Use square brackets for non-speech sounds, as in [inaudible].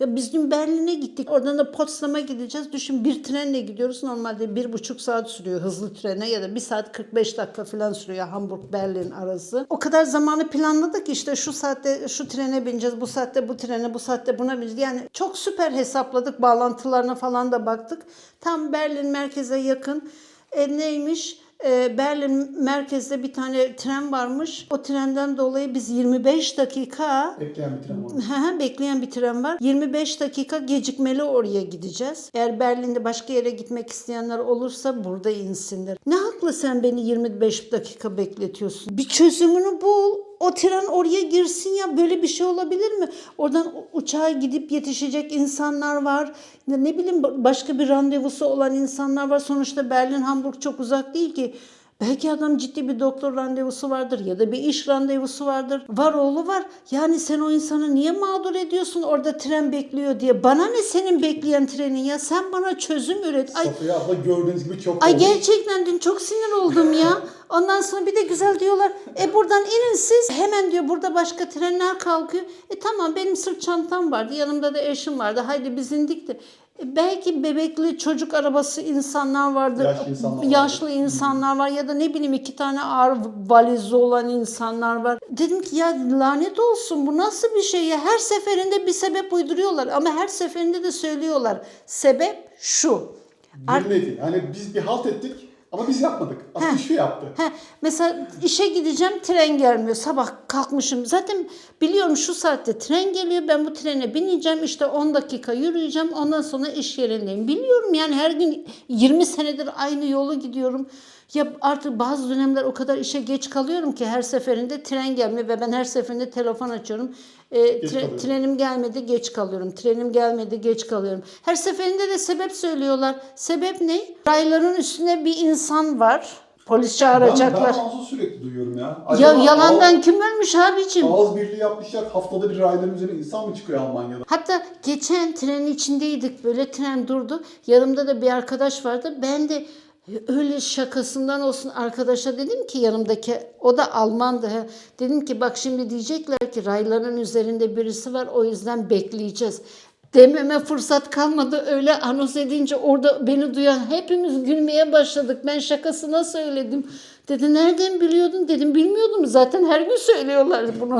Ya biz dün Berlin'e gittik. Oradan da Potsdam'a gideceğiz. Düşün bir trenle gidiyoruz. Normalde bir buçuk saat sürüyor hızlı trene ya da bir saat 45 dakika falan sürüyor Hamburg-Berlin arası. O kadar zamanı planladık işte şu saatte şu trene bineceğiz, bu saatte bu trene, bu saatte buna bineceğiz. Yani çok süper hesapladık. Bağlantılarına falan da baktık. Tam Berlin merkeze yakın. E, neymiş? E, Berlin merkezde bir tane tren varmış. O trenden dolayı biz 25 dakika Bekleyen bir tren var. Hı hı, bekleyen bir tren var. 25 dakika gecikmeli oraya gideceğiz. Eğer Berlin'de başka yere gitmek isteyenler olursa burada insinler. Ne haklı sen beni 25 dakika bekletiyorsun? Bir çözümünü bul. O tren oraya girsin ya böyle bir şey olabilir mi? Oradan uçağa gidip yetişecek insanlar var. Ne bileyim başka bir randevusu olan insanlar var. Sonuçta Berlin Hamburg çok uzak değil ki. Belki adam ciddi bir doktor randevusu vardır ya da bir iş randevusu vardır. Var oğlu var. Yani sen o insanı niye mağdur ediyorsun orada tren bekliyor diye. Bana ne senin bekleyen trenin ya? Sen bana çözüm üret. Ay, Safiye abla gördüğünüz gibi çok ay olmuş. gerçekten dün çok sinir oldum ya. [laughs] Ondan sonra bir de güzel diyorlar. E buradan inin siz. Hemen diyor burada başka trenler kalkıyor. E tamam benim sırt çantam vardı. Yanımda da eşim vardı. Haydi biz indik de. E, belki bebekli çocuk arabası insanlar vardır. Yaşlı insanlar vardır. Yaşlı insanlar var ya da ne bileyim iki tane ağır valizi olan insanlar var. Dedim ki ya lanet olsun bu nasıl bir şey ya her seferinde bir sebep uyduruyorlar ama her seferinde de söylüyorlar. Sebep şu. Ar- Bir nevi. Hani biz bir halt ettik ama biz yapmadık. Aslında şu yaptı. He, mesela işe gideceğim tren gelmiyor. Sabah kalkmışım. Zaten biliyorum şu saatte tren geliyor. Ben bu trene bineceğim. İşte 10 dakika yürüyeceğim. Ondan sonra iş yerindeyim. Biliyorum yani her gün 20 senedir aynı yolu gidiyorum. Ya artık bazı dönemler o kadar işe geç kalıyorum ki her seferinde tren gelmiyor ve ben her seferinde telefon açıyorum. E, tre- trenim gelmedi geç kalıyorum. Trenim gelmedi geç kalıyorum. Her seferinde de sebep söylüyorlar. Sebep ne? Rayların üstünde bir insan var. Polis Ben, çağıracaklar. ben Anzu sürekli duyuyorum ya. Ya Acaba yalandan kim ölmüş abicim? Ağız, ağız birliği yapmışlar. Haftada bir rayların üzerine insan mı çıkıyor Almanya'da? Hatta geçen trenin içindeydik böyle tren durdu. Yanımda da bir arkadaş vardı. Ben de öyle şakasından olsun arkadaşa dedim ki yanımdaki o da Almandı. Dedim ki bak şimdi diyecekler ki rayların üzerinde birisi var o yüzden bekleyeceğiz. Dememe fırsat kalmadı öyle anons edince orada beni duyan hepimiz gülmeye başladık. Ben şakasına söyledim. Dedi nereden biliyordun dedim bilmiyordum zaten her gün söylüyorlar bunu.